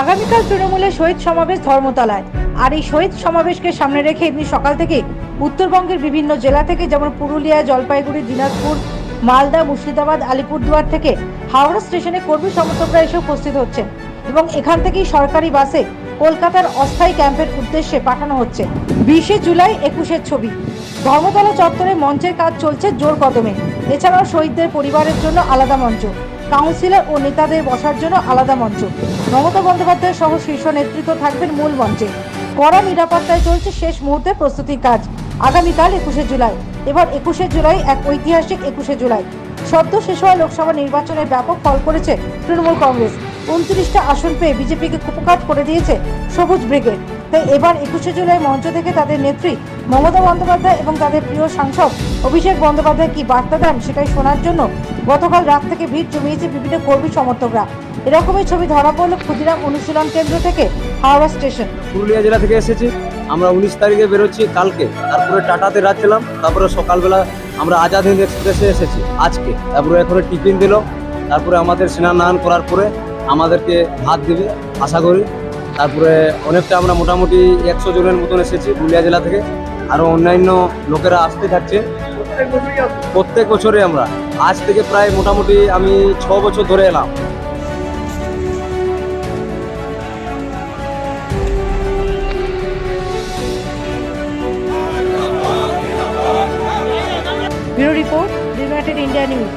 আগামীকাল তৃণমূলের শহীদ সমাবেশ ধর্মতলায়। আর এই শহীদ সমাবেশকে সামনে রেখে এমনি সকাল থেকে উত্তরবঙ্গের বিভিন্ন জেলা থেকে যেমন পুরুলিয়া, জলপাইগুড়ি, দিনাজপুর, মালদা, মুর্শিদাবাদ, আলিপুরদুয়ার থেকে হাওড়া স্টেশনে কর্মী সমর্থকরা এসে উপস্থিত হচ্ছেন এবং এখান থেকেই সরকারি বাসে কলকাতার অস্থায়ী ক্যাম্পের উদ্দেশ্যে পাঠানো হচ্ছে। বিশে জুলাই একুশের ছবি। ধর্মতলা চত্বরে মঞ্চের কাজ চলছে জোর কদমে। এছাড়াও শহীদদের পরিবারের জন্য আলাদা মঞ্চ। কাউন্সিলর ও নেতাদের বসার জন্য আলাদা মঞ্চ। মমতা বন্দ্যোপাধ্যায় সহ শীর্ষ নেতৃত্ব থাকবেন মূল মঞ্চে। কড়া নিরাপত্তায় চলছে শেষ মুহূর্তে প্রস্তুতির কাজ। আগামীকাল একুশে জুলাই। এবার একুশে জুলাই এক ঐতিহাসিক একুশে জুলাই। সদ্য শেষ হওয়া লোকসভা নির্বাচনে ব্যাপক ফল করেছে তৃণমূল কংগ্রেস। উনত্রিশটা আসন পেয়ে বিজেপিকে কুপকাট করে দিয়েছে সবুজ ব্রিগেড। তাই এবার একুশে জুলাই মঞ্চ থেকে তাদের নেত্রী মমতা বন্দ্যোপাধ্যায় এবং তাদের প্রিয় সাংসদ অভিষেক বন্দ্যোপাধ্যায় কি বার্তা দেন সেটাই শোনার জন্য গতকাল রাত থেকে ভিড় জমিয়েছে বিভিন্ন কর্মী সমর্থকরা। এরকমই ছবি ধরা পড়ল ক্ষুদিরাম অনুশীলন কেন্দ্র থেকে হাওড়া স্টেশন। পুরুলিয়া জেলা থেকে এসেছি। আমরা উনিশ তারিখে বেরোচ্ছি কালকে। তারপরে টাটাতে রাখছিলাম তারপরে সকালবেলা আমরা আজাদ হিন্দ এক্সপ্রেসে এসেছি আজকে। তারপরে এখানে টিফিন দিল। তারপরে আমাদের স্নান নান করার পরে আমাদেরকে হাত দিবে, আশা করি। তারপরে অনেকটা আমরা মোটামুটি একশো জনের মতন এসেছি পুরুলিয়া জেলা থেকে। আরও অন্যান্য লোকেরা আসতে থাকছে। প্রত্যেক বছরে আমরা। আজ থেকে প্রায় মোটামুটি আমি ছ বছর ধরে এলাম। Report India news.